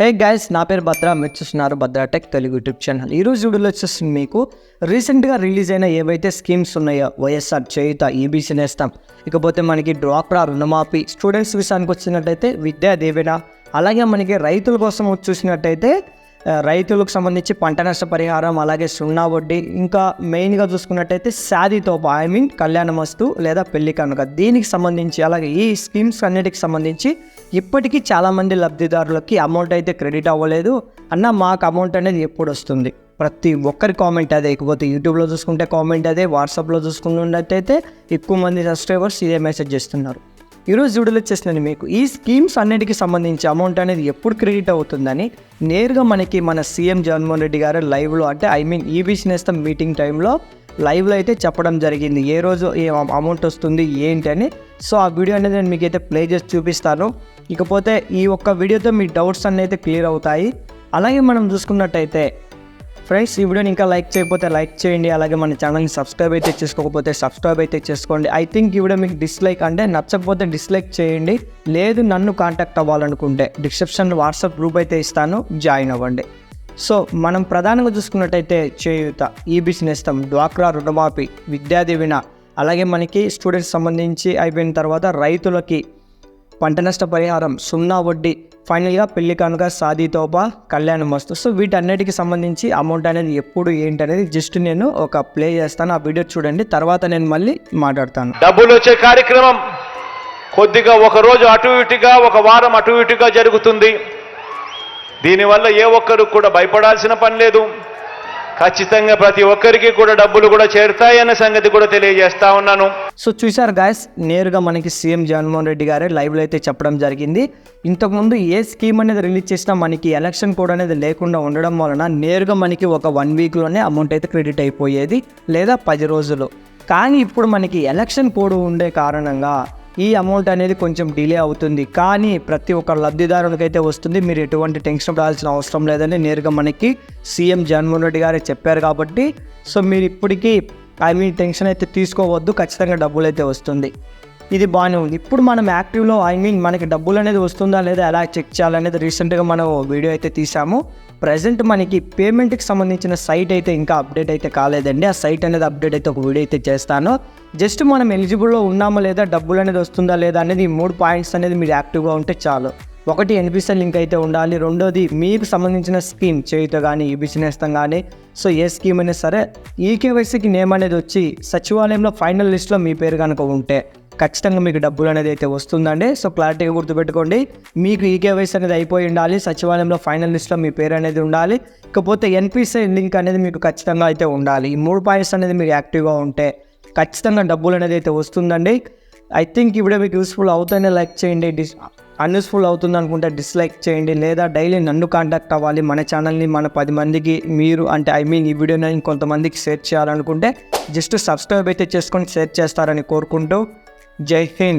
Hey guys నా పేరు భద్ర మీరు చూస్తున్నారు Bhadra tech Telugu YouTube channel ఈ వీడియోలో వచ్చేస్తుంది మీకు రీసెంట్గా రిలీజ్ అయిన ఏవైతే స్కీమ్స్ ఉన్నాయో వైఎస్ఆర్ చేయుత ఈబీసీ నేస్తాం. ఇకపోతే మనకి డ్వాక్రా రుణమాఫీ స్టూడెంట్స్ విషయానికి వచ్చినట్టయితే విద్యా దీవెన అలాగే మనకి రైతుల కోసం చూసినట్టయితే రైతులకు సంబంధించి పంట నష్టపరిహారం అలాగే సున్నా వడ్డీ ఇంకా మెయిన్గా చూసుకున్నట్టయితే శాదీతో ఐ మీన్ కళ్యాణ వస్తు లేదా పెళ్ళి కనుక. దీనికి సంబంధించి అలాగే ఈ స్కీమ్స్ అన్నిటికి సంబంధించి ఇప్పటికీ చాలామంది లబ్ధిదారులకి అమౌంట్ అయితే క్రెడిట్ అవ్వలేదు. అన్న మాకు అమౌంట్ అనేది ఎప్పుడు వస్తుంది? ప్రతి ఒక్కరి కామెంట్ అదే. ఇకపోతే యూట్యూబ్లో చూసుకుంటే కామెంట్ అదే. వాట్సాప్లో చూసుకున్నట్టయితే ఎక్కువ మంది సబ్స్క్రైబర్స్ ఇదే మెసేజ్ చేస్తున్నారు. ఈరోజు విడుదల వచ్చేసినాను మీకు. ఈ స్కీమ్స్ అన్నిటికీ సంబంధించి అమౌంట్ అనేది ఎప్పుడు క్రెడిట్ అవుతుందని నేరుగా మనకి మన సీఎం జగన్మోహన్ రెడ్డి గారు లైవ్లో అంటే I mean EBC Nestham meeting టైంలో లైవ్లో అయితే చెప్పడం జరిగింది. ఏ రోజు ఏ అమౌంట్ వస్తుంది ఏంటి అని. సో ఆ వీడియో అనేది నేను మీకు అయితే ప్లే చేసి చూపిస్తాను. ఇకపోతే ఈ ఒక్క వీడియోతో మీ డౌట్స్ అన్నీ అయితే క్లియర్ అవుతాయి. అలాగే మనం చూసుకున్నట్టయితే ఫ్రెండ్స్ ఈ వీడియోని ఇంకా లైక్ చేయకపోతే లైక్ చేయండి. అలాగే మన ఛానల్ని సబ్స్క్రైబ్ అయితే చేసుకోకపోతే సబ్స్క్రైబ్ అయితే చేసుకోండి. ఐ థింక్ ఈ వీడియో మీకు డిస్లైక్ అంటే నచ్చకపోతే డిస్లైక్ చేయండి. లేదు నన్ను కాంటాక్ట్ అవ్వాలనుకుంటే డిస్క్రిప్షన్ వాట్సాప్ గ్రూప్ అయితే ఇస్తాను. జాయిన్ అవ్వండి. సో మనం ప్రధానంగా చూసుకున్నట్టయితే చేయూత ఈ బిజినెస్ తం డ్వాక్రా రుణమాఫీ విద్యాదీవెన అలాగే మనకి స్టూడెంట్స్ సంబంధించి అయిపోయిన తర్వాత రైతులకి పంట నష్ట పరిహారం సున్నా వడ్డీ ఫైనల్గా పెళ్ళి కానుక సాదీతోపా కళ్యాణ మస్తు సో వీటన్నిటికి సంబంధించి అమౌంట్ అనేది ఎప్పుడు ఏంటి అనేది జస్ట్ నేను ఒక ప్లే చేస్తాను. ఆ వీడియో చూడండి తర్వాత నేను మళ్ళీ మాట్లాడతాను. డబ్బులు వచ్చే కార్యక్రమం కొద్దిగా ఒక రోజు అటు ఇటుగా ఒక వారం అటు ఇటుగా జరుగుతుంది. దీనివల్ల ఏ ఒక్కరు కూడా భయపడాల్సిన పని లేదు. ఖచ్చితంగా ప్రతి ఒక్కరికి కూడా డబ్బులు కూడా చేరుతాయన్న సంగతి కూడా తెలియజేస్తా ఉన్నాను. సో చూసారు గాయస్ నేరుగా మనకి సీఎం జగన్మోహన్ రెడ్డి గారే లైవ్లో అయితే చెప్పడం జరిగింది. ఇంతకుముందు ఏ స్కీమ్ అనేది రిలీజ్ చేసినా మనకి ఎలక్షన్ కోడ్ అనేది లేకుండా ఉండడం వలన నేరుగా మనకి ఒక వన్ వీక్లోనే అమౌంట్ అయితే క్రెడిట్ అయిపోయేది లేదా పది రోజులు. కానీ ఇప్పుడు మనకి ఎలక్షన్ కోడ్ ఉండే కారణంగా ఈ అమౌంట్ అనేది కొంచెం డిలే అవుతుంది. కానీ ప్రతి ఒక్క లబ్ధిదారునికైతే వస్తుంది. మీరు ఎటువంటి టెన్షన్ పడాల్సిన అవసరం లేదని నేరుగా మనకి సీఎం జగన్మోహన్ రెడ్డి గారే చెప్పారు కాబట్టి. సో మీరు ఇప్పటికీ ఐ మీన్ టెన్షన్ అయితే తీసుకోవద్దు. ఖచ్చితంగా డబ్బులు అయితే వస్తుంది. ఇది బాగానే ఉంది. ఇప్పుడు మనం యాక్టివ్లో ఐ మీన్ మనకి డబ్బులు అనేది వస్తుందా లేదా ఎలా చెక్ చేయాలనేది రీసెంట్గా మనం వీడియో అయితే తీసాము ప్రజెంట్ మనకి పేమెంట్కి సంబంధించిన సైట్ అయితే ఇంకా అప్డేట్ అయితే కాలేదండి. ఆ సైట్ అనేది అప్డేట్ అయితే ఒక వీడియో అయితే చేస్తాను. జస్ట్ మనం ఎలిజిబుల్లో ఉన్నామా లేదా డబ్బులు అనేది వస్తుందా లేదా అనేది ఈ మూడు పాయింట్స్ అనేది మీరు యాక్టివ్గా ఉంటే చాలు. ఒకటి ఎన్పిసిఎల్ లింక్ అయితే ఉండాలి. రెండోది మీకు సంబంధించిన స్కీమ్ చేయుత కానీ ఈ బిజినెస్ కానీ సో ఏ స్కీమ్ అయినా సరే ఈకేవైసీకి నేమ్ అనేది వచ్చి సచివాలయంలో ఫైనల్ లిస్ట్లో మీ పేరు కనుక ఉంటే ఖచ్చితంగా మీకు డబ్బులు అనేది అయితే వస్తుందండి. సో క్లారిటీగా గుర్తుపెట్టుకోండి మీకు ఈకేవైస్ అనేది అయిపోయి ఉండాలి సచివాలయంలో ఫైనల్ లిస్ట్లో మీ పేరు అనేది ఉండాలి ఇకపోతే ఎన్పిసిఐ లింక్ అనేది మీకు ఖచ్చితంగా అయితే ఉండాలి. ఈ మూడు పాయింట్స్ అనేది మీరు యాక్టివ్గా ఉంటే ఖచ్చితంగా డబ్బులు అనేది అయితే వస్తుందండి. ఐ థింక్ ఇప్పుడే మీకు యూస్ఫుల్ అవుతానే లైక్ చేయండి డిస్ అన్యూస్ఫుల్ అవుతుంది అనుకుంటే డిస్లైక్ చేయండి లేదా డైలీ నన్ను కాంటాక్ట్ అవ్వాలి మన ఛానల్ని మన పది మందికి మీరు అంటే ఐ మీన్ ఈ వీడియోని కొంతమందికి షేర్ చేయాలనుకుంటే జస్ట్ సబ్స్క్రైబ్ అయితే చేసుకొని షేర్ చేస్తారని కోరుకుంటూ Jason